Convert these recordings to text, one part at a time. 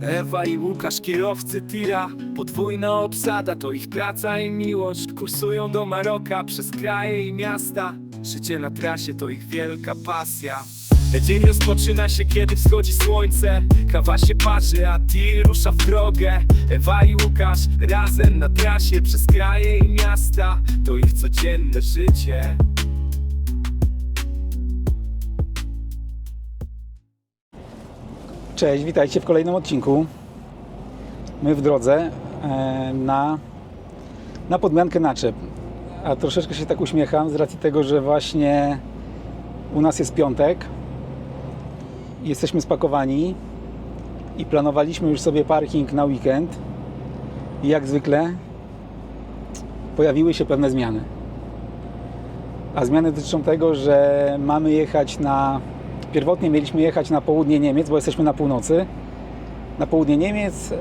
Ewa i Łukasz, kierowcy tira. Podwójna obsada, to ich praca i miłość. Kursują do Maroka przez kraje i miasta. Życie na trasie to ich wielka pasja. Dzień rozpoczyna się, kiedy wschodzi słońce. Kawa się parzy, a tir rusza w drogę. Ewa i Łukasz razem na trasie Przez kraje i miasta. To ich codzienne życie Cześć, witajcie w kolejnym odcinku. My w drodze e, na, na podmiankę naczep. A troszeczkę się tak uśmiecham z racji tego, że właśnie u nas jest piątek. Jesteśmy spakowani i planowaliśmy już sobie parking na weekend. I jak zwykle pojawiły się pewne zmiany. A zmiany dotyczą tego, że mamy jechać na Pierwotnie mieliśmy jechać na południe Niemiec, bo jesteśmy na północy. Na południe Niemiec e,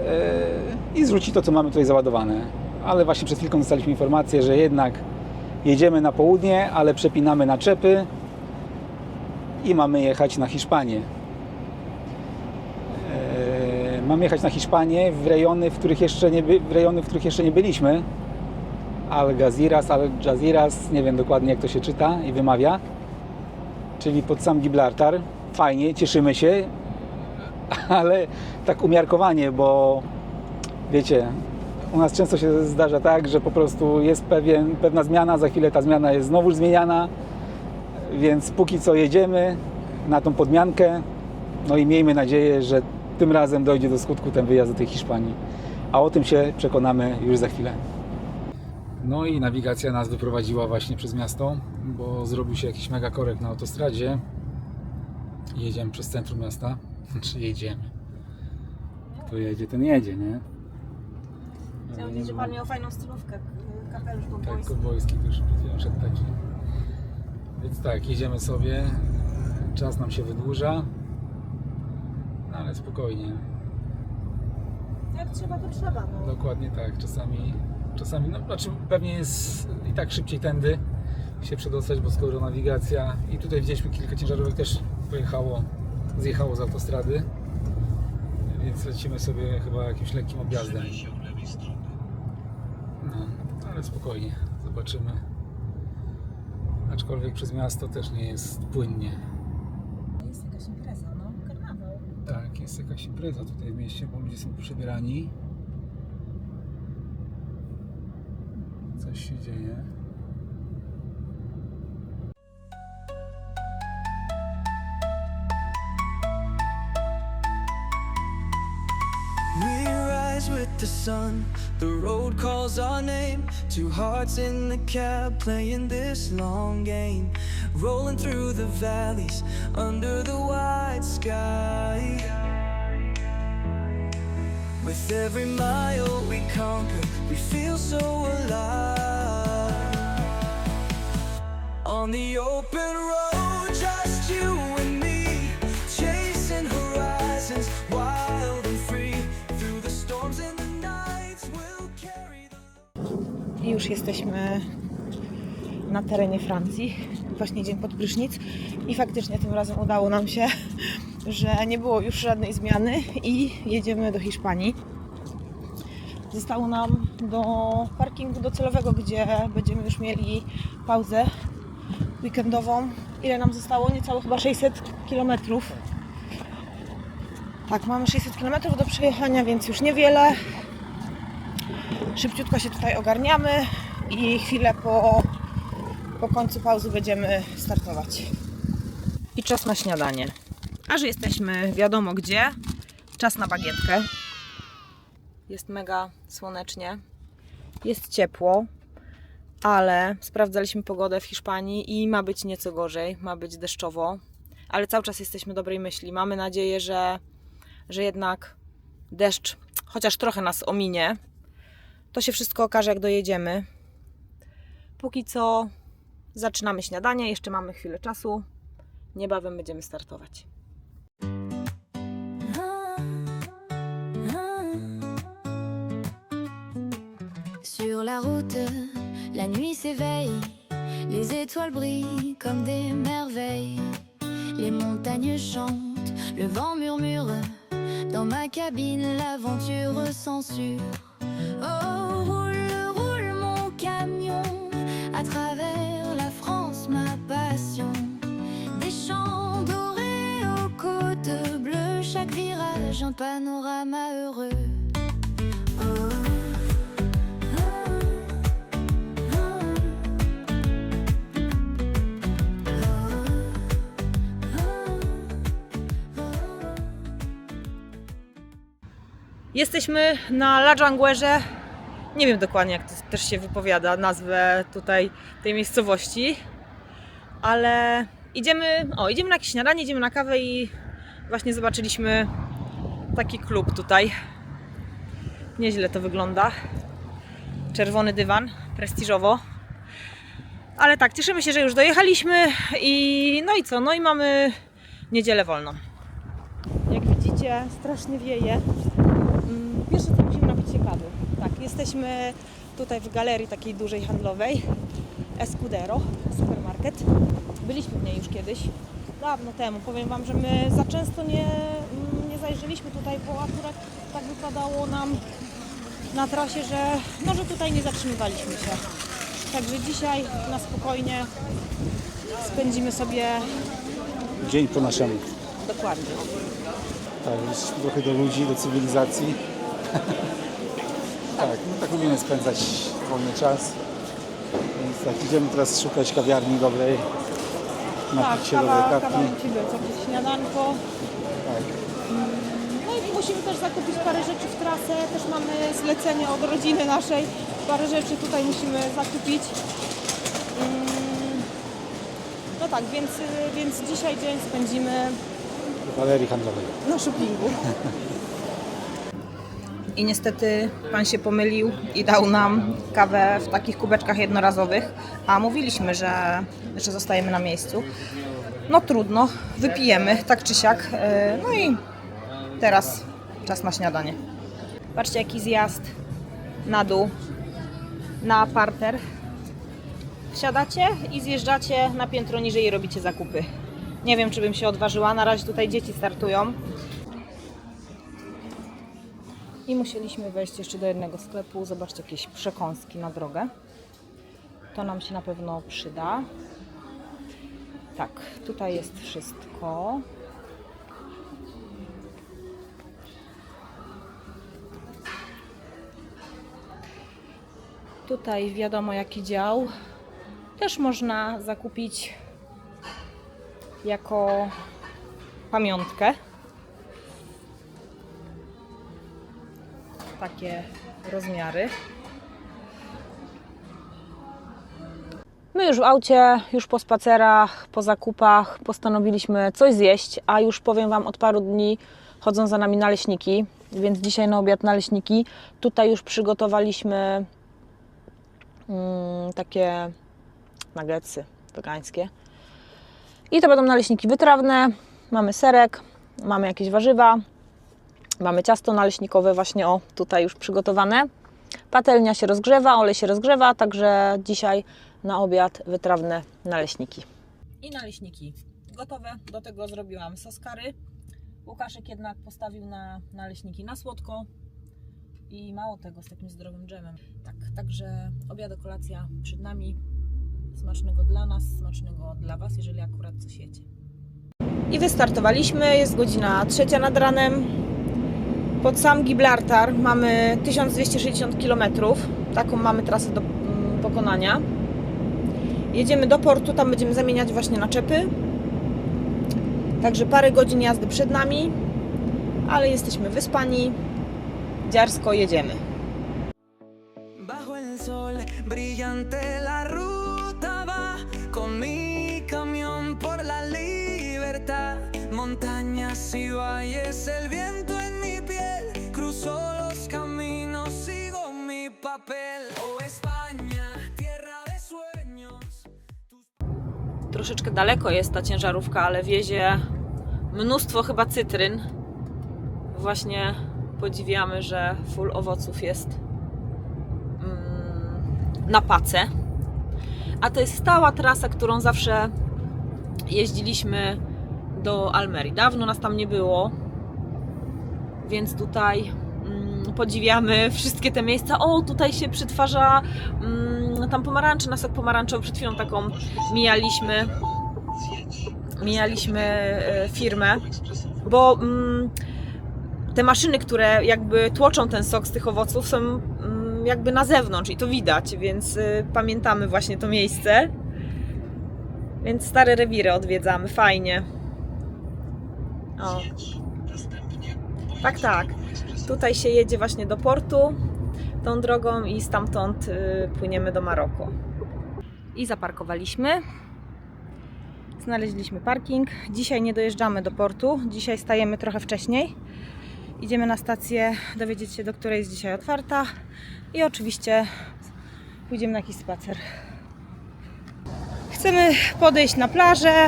i zrzucić to, co mamy tutaj załadowane. Ale właśnie przed chwilką dostaliśmy informację, że jednak jedziemy na południe, ale przepinamy na czepy i mamy jechać na Hiszpanię. E, Mamy jechać na Hiszpanię w rejony, w których jeszcze nie, by, w rejony, w których jeszcze nie byliśmy. Nie wiem dokładnie jak to się czyta i wymawia czyli pod sam Gibraltar. Fajnie, cieszymy się, ale tak umiarkowanie, bo wiecie, u nas często się zdarza tak, że po prostu jest pewien, pewna zmiana, za chwilę ta zmiana jest znowu zmieniana, więc póki co jedziemy na tą podmiankę, no i miejmy nadzieję, że tym razem dojdzie do skutku ten wyjazd do tej Hiszpanii. A o tym się przekonamy już za chwilę. No i nawigacja nas wyprowadziła właśnie przez miasto, bo zrobił się jakiś mega korek na autostradzie. Jedziemy przez centrum miasta. Czy jedziemy? Kto jedzie, ten jedzie, nie? Chciałam powiedzieć, że pan miał fajną stylówkę, kapelusz Tak, kowbojski. kowbojski też szedł taki. Więc tak, jedziemy sobie. Czas nam się wydłuża. No, ale spokojnie. Jak trzeba, to trzeba. No. Dokładnie tak. Czasami, czasami, no znaczy pewnie jest i tak szybciej tędy się przedostać, bo skoro nawigacja i tutaj widzieliśmy kilka ciężarówek też pojechało, zjechało z autostrady, więc lecimy sobie chyba jakimś lekkim objazdem. No, ale spokojnie, zobaczymy. Aczkolwiek przez miasto też nie jest płynnie. Jest jakaś impreza, no, karnawał. Tak, jest jakaś impreza tutaj w mieście, bo ludzie są przebierani. Coś się dzieje. We rise with the sun, the road calls our name. Two hearts in the cab playing this long game. Rolling through the valleys under the wide sky. With every mile we conquer, we feel so alive. On the open road, just you and me, chasing horizons, wild and free. Through the storms and the nights, we'll carry the. Już jesteśmy na terenie Francji. Właśnie dzień pod prysznic. I faktycznie tym razem udało nam się, że nie było już żadnej zmiany i jedziemy do Hiszpanii. Zostało nam do parkingu docelowego, gdzie będziemy już mieli pauzę weekendową. Ile nam zostało? Niecałe chyba 600 km. Tak, mamy 600 km do przejechania, więc już niewiele. Szybciutko się tutaj ogarniamy i chwilę po, po końcu pauzy będziemy startować. I czas na śniadanie. A że jesteśmy wiadomo gdzie, czas na bagietkę. Jest mega słonecznie, jest ciepło, ale sprawdzaliśmy pogodę w Hiszpanii i ma być nieco gorzej, ma być deszczowo, ale cały czas jesteśmy dobrej myśli. Mamy nadzieję, że, że jednak deszcz chociaż trochę nas ominie, to się wszystko okaże, jak dojedziemy. Póki co zaczynamy śniadanie, jeszcze mamy chwilę czasu. Niebawem będziemy startować. Sur la route, la nuit s'éveille, les étoiles brillent comme des merveilles. Les montagnes chantent, le vent murmure, Dans ma cabine, l'aventure sûr. Oh, roule, roule mon camion à travers la France, ma passion. Des champs dorés aux côtes bleues, chaque virage un panorama Jesteśmy na La Dżangwerze. Nie wiem dokładnie, jak to też się wypowiada nazwę tutaj tej miejscowości, ale idziemy, o, idziemy na jakieś śniadanie, idziemy na kawę i właśnie zobaczyliśmy taki klub tutaj. Nieźle to wygląda. Czerwony dywan, prestiżowo. Ale tak, cieszymy się, że już dojechaliśmy i no i co? No i mamy niedzielę wolną. Jak widzicie, strasznie wieje. Pierwsze co musimy napić się kawy. Tak, jesteśmy tutaj w galerii takiej dużej handlowej Escudero, supermarket. Byliśmy w niej już kiedyś, dawno temu. Powiem Wam, że my za często nie, nie zajrzeliśmy tutaj, bo akurat tak wypadało nam na trasie, że no, że tutaj nie zatrzymywaliśmy się. Także dzisiaj na spokojnie spędzimy sobie Dzień po naszemu. dokładnie. Tak, już trochę do ludzi, do cywilizacji. Tak, no tak lubimy spędzać wolny czas. Więc tak, idziemy teraz szukać kawiarni dobrej. Napić się dobrej Tak, kawa, kawki. kawa musi być, jakieś śniadanko. Tak. No i musimy też zakupić parę rzeczy w trasę. Też mamy zlecenie od rodziny naszej. Parę rzeczy tutaj musimy zakupić. Mm, No tak, więc, więc dzisiaj dzień spędzimy Do galerii handlowej. na shoppingu. I niestety pan się pomylił i dał nam kawę w takich kubeczkach jednorazowych, a mówiliśmy, że, że zostajemy na miejscu. No trudno, wypijemy tak czy siak. Yy, No i teraz czas na śniadanie. Patrzcie jaki zjazd na dół, na parter. Wsiadacie i zjeżdżacie na piętro niżej i robicie zakupy. Nie wiem, czy bym się odważyła. Na razie tutaj dzieci startują. I musieliśmy wejść jeszcze do jednego sklepu, zobaczcie jakieś przekąski na drogę. To nam się na pewno przyda. Tak, tutaj jest wszystko. Tutaj wiadomo jaki dział. Też można zakupić jako pamiątkę. Takie rozmiary. My już w aucie, już po spacerach, po zakupach postanowiliśmy coś zjeść, a już powiem Wam od paru dni chodzą za nami naleśniki, więc dzisiaj na obiad naleśniki. Tutaj już przygotowaliśmy mm, takie nuggetsy wegańskie. I to będą naleśniki wytrawne. Mamy serek, mamy jakieś warzywa, Mamy ciasto naleśnikowe właśnie o tutaj już przygotowane. Patelnia się rozgrzewa, olej się rozgrzewa, także dzisiaj na obiad wytrawne naleśniki. I naleśniki gotowe. Do tego zrobiłam sos. Łukaszek jednak postawił na naleśniki na słodko i mało tego z takim zdrowym dżemem. Tak, także obiad, kolacja przed nami. Smacznego dla nas, smacznego dla Was, jeżeli akurat coś jecie. I wystartowaliśmy, jest godzina trzecia nad ranem. Pod sam Gibraltar mamy 1260 km. Taką mamy trasę do mm, pokonania. Jedziemy do portu, tam będziemy zamieniać właśnie na czepy. Także parę godzin jazdy przed nami, ale jesteśmy wyspani. Dziarsko jedziemy. Bajo el sol brillante la Troszeczkę daleko jest ta ciężarówka, ale wiezie mnóstwo chyba cytryn. Właśnie podziwiamy, że full owoców jest mm, na pace. A to jest stała trasa, którą zawsze jeździliśmy do Almerii. Dawno nas tam nie było, więc tutaj mm, podziwiamy wszystkie te miejsca. O, tutaj się przetwarza mm, tam pomarańcze, na sok pomarańczowy. Przed chwilą taką mijaliśmy, mijaliśmy e, firmę, bo mm, te maszyny, które jakby tłoczą ten sok z tych owoców są mm, jakby na zewnątrz i to widać, więc y, pamiętamy właśnie to miejsce. Więc stare rewiry odwiedzamy, fajnie. O. Tak, tak. Tutaj się jedzie właśnie do portu tą drogą i stamtąd y, płyniemy do Maroko. I zaparkowaliśmy. Znaleźliśmy parking. Dzisiaj nie dojeżdżamy do portu. Dzisiaj stajemy trochę wcześniej. Idziemy na stację dowiedzieć się, do której jest dzisiaj otwarta. I oczywiście pójdziemy na jakiś spacer. Chcemy podejść na plażę,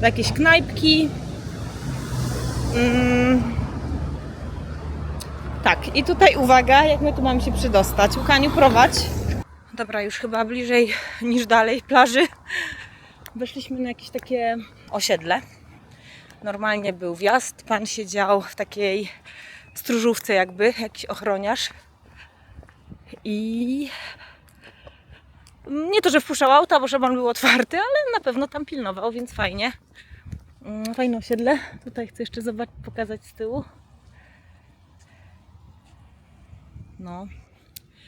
do jakiejś knajpki. Mm. Tak, i tutaj uwaga, jak my tu mamy się przydostać. Łukaniu, prowadź. Dobra, już chyba bliżej niż dalej plaży. Weszliśmy na jakieś takie osiedle. Normalnie był wjazd, pan siedział w takiej stróżówce jakby, jakiś ochroniarz. I nie to, że wpuszczał auta, bo szaban był otwarty, ale na pewno tam pilnował, więc fajnie. Mm, Fajne osiedle. Tutaj chcę jeszcze zobaczyć, pokazać z tyłu. No.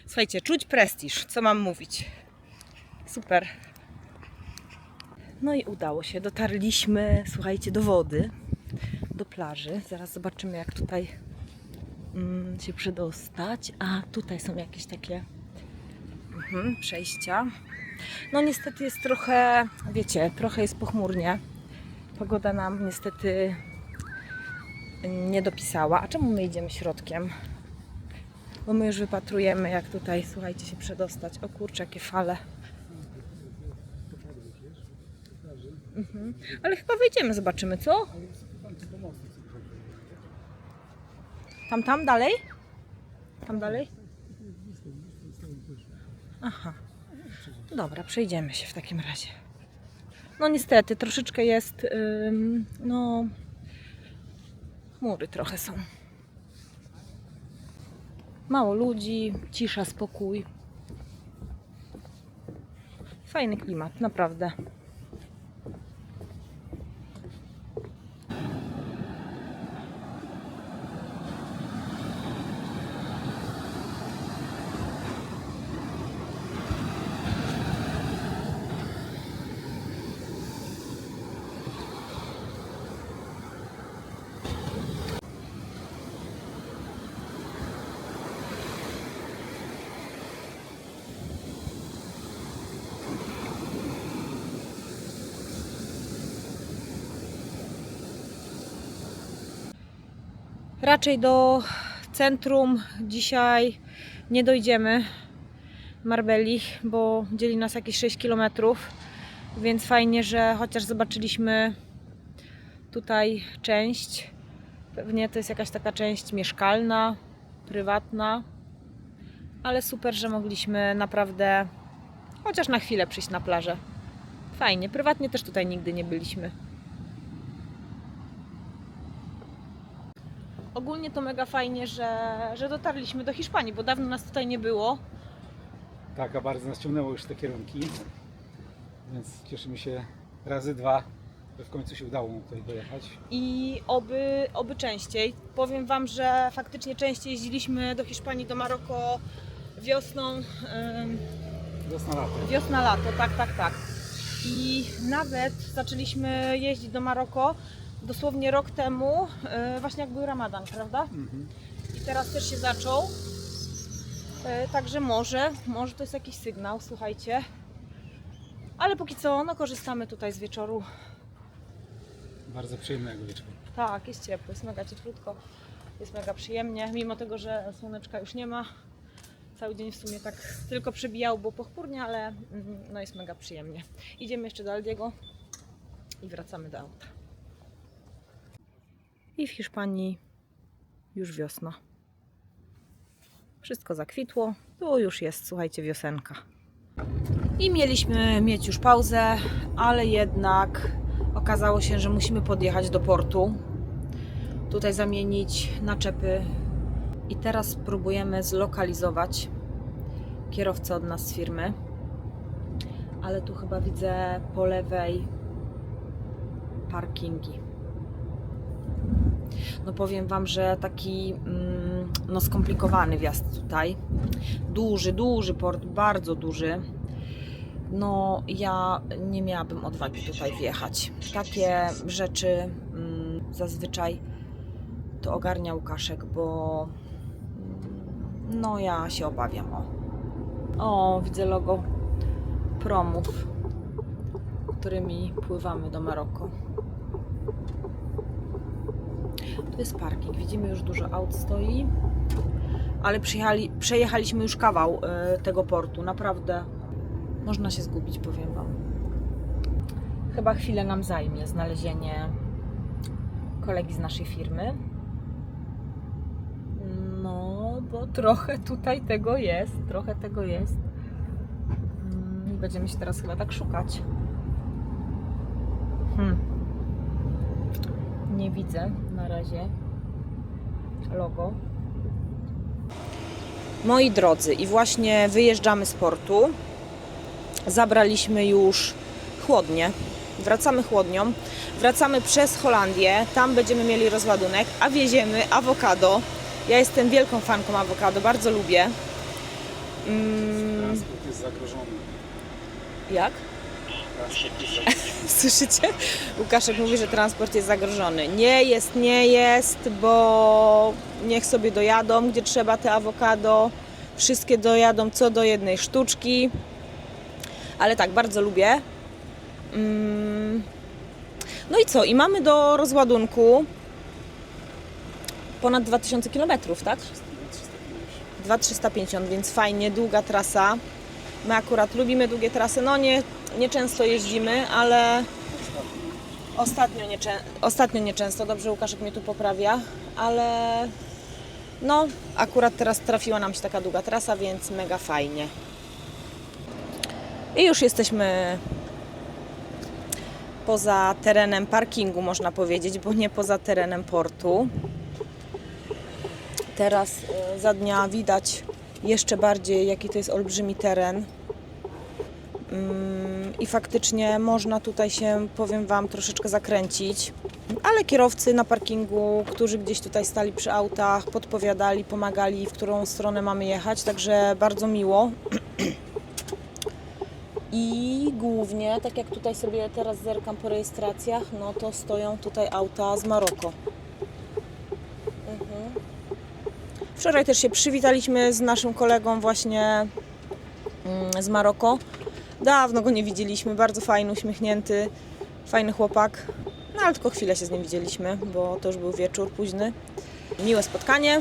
Słuchajcie, czuć prestiż, co mam mówić. Super. No i udało się. Dotarliśmy, słuchajcie, do wody, do plaży. Zaraz zobaczymy, jak tutaj mm, się przedostać. A tutaj są jakieś takie mhm, przejścia. No niestety jest trochę, wiecie, trochę jest pochmurnie. Pogoda nam niestety nie dopisała. A czemu my idziemy środkiem? Bo my już wypatrujemy, jak tutaj, słuchajcie, się przedostać. O kurczę, jakie fale. Mhm. Ale chyba wejdziemy, zobaczymy, co? Tam, tam, dalej? Tam dalej? Aha. Dobra, przejdziemy się w takim razie. No niestety, troszeczkę jest, ym, no, chmury trochę są. Mało ludzi, cisza, spokój. Fajny klimat, naprawdę. Raczej do centrum dzisiaj nie dojdziemy Marbeli, bo dzieli nas jakieś 6 km, więc fajnie, że chociaż zobaczyliśmy tutaj część. Pewnie to jest jakaś taka część mieszkalna, prywatna, ale super, że mogliśmy naprawdę chociaż na chwilę przyjść na plażę. Fajnie, prywatnie też tutaj nigdy nie byliśmy. Ogólnie to mega fajnie, że, że dotarliśmy do Hiszpanii, bo dawno nas tutaj nie było. Tak, a bardzo nas ciągnęło już te kierunki. Więc cieszymy się razy dwa, że w końcu się udało nam tutaj dojechać. I oby, oby częściej. Powiem Wam, że faktycznie częściej jeździliśmy do Hiszpanii, do Maroko wiosną, ym, Wiosna lato. wiosna, lato, tak, tak, tak. I nawet zaczęliśmy jeździć do Maroko dosłownie rok temu, yy, właśnie jak był Ramadan, prawda? Mhm. I teraz też się zaczął. E, Także może, może to jest jakiś sygnał, słuchajcie. Ale póki co, no korzystamy tutaj z wieczoru. Bardzo przyjemnego wieczoru. Tak, jest ciepło, jest mega cieplutko, jest mega przyjemnie, mimo tego, że słoneczka już nie ma. Cały dzień w sumie tak tylko przebijał, bo pochmurnie, ale mm, no jest mega przyjemnie. Idziemy jeszcze do Aldiego i wracamy do auta. I w Hiszpanii już wiosna. Wszystko zakwitło, tu już jest, słuchajcie, wiosenka. I mieliśmy mieć już pauzę, ale jednak okazało się, że musimy podjechać do portu. tutaj zamienić naczepy. I teraz próbujemy zlokalizować kierowcę od nas z firmy. Ale tu chyba widzę po lewej parkingi. No powiem Wam, że taki mm, no skomplikowany wjazd tutaj. Duży, duży port, bardzo duży. No ja nie miałabym odwagi tutaj wjechać. Takie rzeczy mm, zazwyczaj to ogarnia Łukaszek, bo mm, no ja się obawiam. O, o widzę logo promów, którymi pływamy do Maroko. Tu jest parking. Widzimy już dużo aut stoi. Ale przejechaliśmy już kawał y, tego portu. Naprawdę można się zgubić, powiem Wam. Chyba chwilę nam zajmie znalezienie kolegi z naszej firmy. No, bo trochę tutaj tego jest. Trochę tego jest. Mm, będziemy się teraz chyba tak szukać. Hmm. Nie widzę na razie logo. Moi drodzy, i właśnie wyjeżdżamy z portu. Zabraliśmy już chłodnie. Wracamy chłodnią. Wracamy przez Holandię. Tam będziemy mieli rozładunek, a wieziemy awokado. Ja jestem wielką fanką awokado, bardzo lubię. Mm, Transport jest zagrożony. jak? Słyszycie? Łukaszek mówi, że transport jest zagrożony. Nie jest, nie jest, bo niech sobie dojadą, gdzie trzeba te awokado. Wszystkie dojadą co do jednej sztuczki. Ale tak, bardzo lubię. Mm. No i co? I mamy do rozładunku ponad 2000 km, tak? 2350, więc fajnie, długa trasa. My akurat lubimy długie trasy. No nie, nie często jeździmy, ale ostatnio, nie, ostatnio nieczęsto. Dobrze, Łukaszek mnie tu poprawia, ale no akurat teraz trafiła nam się taka długa trasa, więc mega fajnie. I już jesteśmy poza terenem parkingu, można powiedzieć, bo nie poza terenem portu. Teraz e, za dnia widać jeszcze bardziej, jaki to jest olbrzymi teren. I faktycznie można tutaj się, powiem Wam, troszeczkę zakręcić. Ale kierowcy na parkingu, którzy gdzieś tutaj stali przy autach, podpowiadali, pomagali, w którą stronę mamy jechać, także bardzo miło. I głównie, tak jak tutaj sobie teraz zerkam po rejestracjach, no to stoją tutaj auta z Maroko. Mhm. Wczoraj też się przywitaliśmy z naszym kolegą właśnie mm, z Maroko. Dawno go nie widzieliśmy, bardzo fajny, uśmiechnięty, fajny chłopak. No ale tylko chwilę się z nim widzieliśmy, bo to już był wieczór późny. Miłe spotkanie.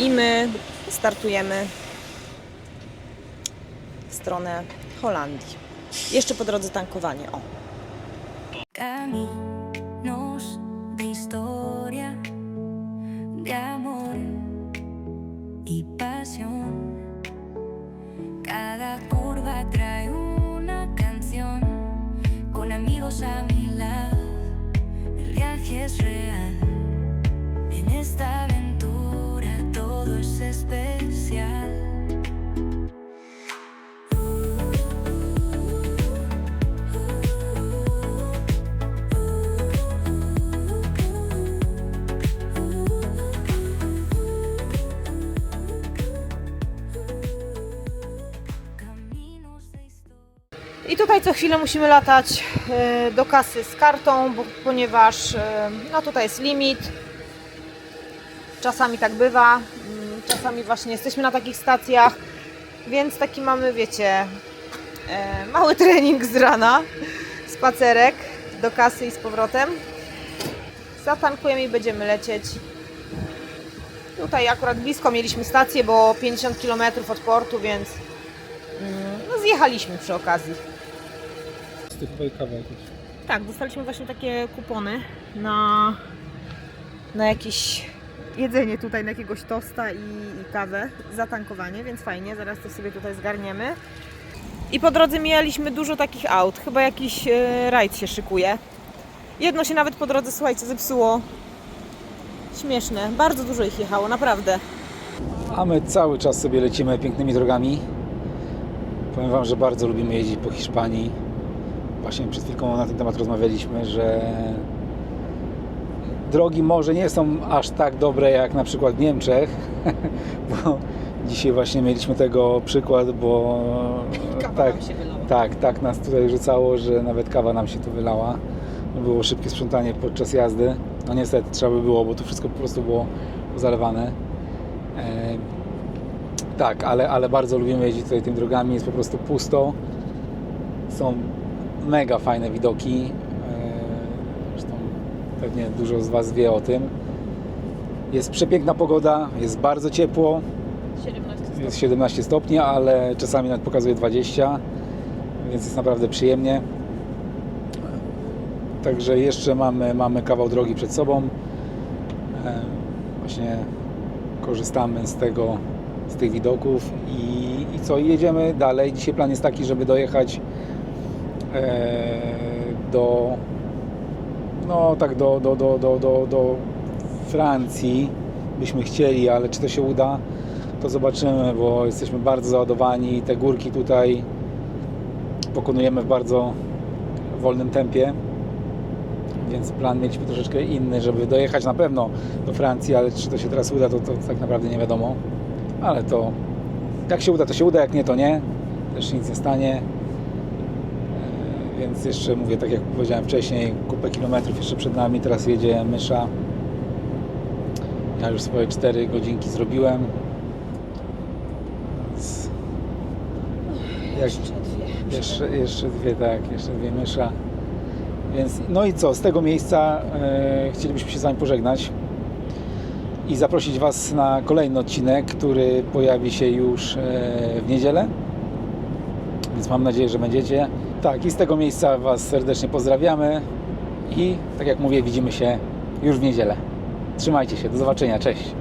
I my startujemy w stronę Holandii. Jeszcze po drodze tankowanie. O. tutaj co chwilę musimy latać e, do kasy z kartą, bo, ponieważ e, no tutaj jest limit. Czasami tak bywa, mm, czasami właśnie jesteśmy na takich stacjach, więc taki mamy, wiecie, e, mały trening z rana, spacerek do kasy i z powrotem. Zatankujemy i będziemy lecieć. Tutaj akurat blisko mieliśmy stację, bo 50 km od portu, więc mm, no, zjechaliśmy przy okazji. Z tych chyba i kawa jakaś. Tak, dostaliśmy właśnie takie kupony na, na jakieś jedzenie tutaj, na jakiegoś tosta i, i kawę, zatankowanie, więc fajnie, zaraz to sobie tutaj zgarniemy. I po drodze mijaliśmy dużo takich aut, chyba jakiś e, rajd się szykuje. Jedno się nawet po drodze, słuchajcie, zepsuło. Śmieszne. Bardzo dużo ich jechało, naprawdę. A my cały czas sobie lecimy pięknymi drogami. Powiem Wam, że bardzo lubimy jeździć po Hiszpanii. Właśnie przed chwilką na ten temat rozmawialiśmy, że drogi może nie są aż tak dobre jak na przykład w Niemczech, bo dzisiaj właśnie mieliśmy tego przykład, bo tak, tak, tak nas tutaj rzucało, że nawet kawa nam się tu wylała. Było szybkie sprzątanie podczas jazdy. No niestety trzeba by było, bo tu wszystko po prostu było zalewane. E, tak, ale, ale bardzo lubimy jeździć tutaj tymi drogami, jest po prostu pusto. Są mega fajne widoki. E, zresztą pewnie dużo z Was wie o tym. Jest przepiękna pogoda, jest bardzo ciepło, 17 jest 17 stopni, ale czasami nawet pokazuje 20, więc jest naprawdę przyjemnie. Także jeszcze mamy, mamy kawał drogi przed sobą. E, Właśnie korzystamy z tego, z tych widoków i, i co, jedziemy dalej. Dzisiaj plan jest taki, żeby dojechać do no tak do, do, do, do, do, do Francji byśmy chcieli, ale czy to się uda, to zobaczymy, bo jesteśmy bardzo załadowani. Te górki tutaj pokonujemy w bardzo wolnym tempie. Więc plan mieliśmy troszeczkę inny, żeby dojechać na pewno do Francji, ale czy to się teraz uda, to, to tak naprawdę nie wiadomo. Ale to jak się uda, to się uda, jak nie, to nie. Też nic nie stanie. Więc jeszcze mówię, tak jak powiedziałem wcześniej, kupę kilometrów jeszcze przed nami. Teraz jedzie mysza. Ja już swoje 4 godzinki zrobiłem. Więc jak, jeszcze, jeszcze dwie, tak, jeszcze dwie mysza. Więc, no i co, z tego miejsca e, chcielibyśmy się z Wami pożegnać i zaprosić Was na kolejny odcinek, który pojawi się już e, w niedzielę. Więc mam nadzieję, że będziecie. Tak, i z tego miejsca Was serdecznie pozdrawiamy i tak jak mówię, widzimy się już w niedzielę. Trzymajcie się, do zobaczenia, cześć.